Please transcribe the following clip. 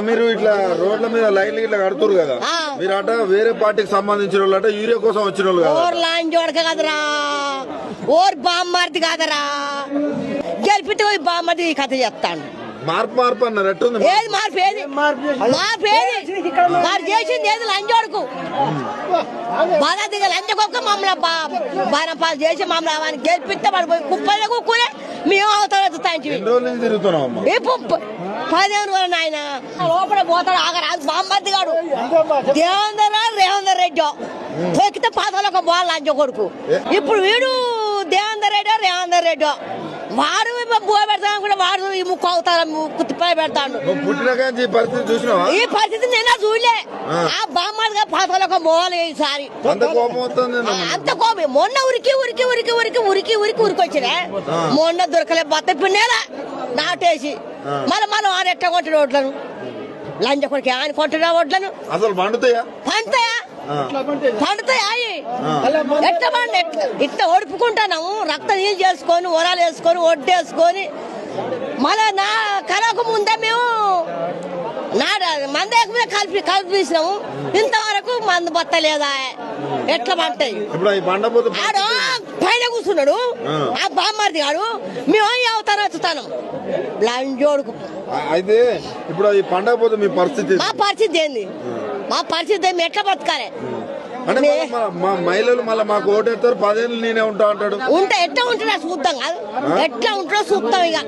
మీరు ఇట్లా రోడ్ల మీద లైన్లు ఇట్లా కడుతురు కదా. మీరు అట వేరే పార్టీకి సంబంధించిన వాళ్ళు అట యూరియా కోసం వచ్చిన వాళ్ళు కదా. ఓర్ లాంటి జోడక కదరా. ఓర్ బామ్మర్ది కాదరా. గెలిపితే బామ్మర్ది కథ చెప్తాను. మార్పు మార్పు అన్నారు. ఎట్టుంది ఏది మార్పు ఏది? మార్పు ఏది? వారు చేసింది ఏది? దిగ లంజకొక్క మమ్మల్ని బాణపాలు చేసి మమ్మల్ని అవన్నీ గెలిపిస్తే వాడు పోయి కుప్పలు కుక్కునే మేము అవతల తిరుగుతున్నాం పదిహేను రోజులు నాయన. లోపల పోతాడు ఆగరాజు బామ్మర్ది గాడు. దేవేందర్ రావు రేవందర్ రెడ్డి. తొక్కితే పాతలో ఒక బాల్ లంచ కొడుకు ఇప్పుడు వీడు దేవేందర్ రెడ్డి రేవందర్ రెడ్డి. వాడు బువ పెడతాను కూడా వాడు ఈ ముక్కు అవుతాడు కుత్తిపై పెడతాడు. నువ్వు పుట్టిన కానీ ఈ పరిస్థితి చూసినావా? ఈ పరిస్థితి నేను చూడలే. ఆ. పాతలో ఒక మోవాలి ఈసారి. అంత కోపం మొన్న ఉరికి ఉరికి ఉరికి ఉరికి ఉరికి ఉరికి ఉరికి వచ్చిన మొన్న దొరకలే బత్త పిన్నేలా నాటేసి. మళ్ళీ మనం ఆయన ఎట్ట కొంటున్న ఓట్లను? లంచ కొడుకు ఆయన కొంటున్న ఓట్లను? అసలు పండుతాయా? పండుతాయా? పండుతాయా ఎట్లా పండి? ఇట్లా ఓడిపుకుంటున్నాము రక్తం నీళ్ళు చేసుకొని ఒరాలు వేసుకొని ఒడ్డేసుకొని మళ్ళీ నా కరకు ముందే మేము నాడ మందేక మీద కలిపి కలిపిసినాము. ఇంతవరకు మందు బత్తలేదా ఎట్లా పంటాయి ఆడు పైన కూర్చున్నాడు. ఆ. బామ్మర్ది గాడు మేము అవుతాను వచ్చుతాను లంజోడుకు అయితే ఇప్పుడు ఈ పండగ పోతే మీ పరిస్థితి మా పరిస్థితి ఏంది? మా పరిస్థితి ఏంది? ఎట్లా బతకాలి? అంటే మా- మహిళలు మళ్ళీ మాకు ఓటేస్తారు పదేళ్ళు నేనే ఉంటా అంటాడు. ఉంటే ఎట్లా ఉంటుందో చూద్దాం కాదు. ఎట్లా ఉంటుందో చూద్దాం ఇక.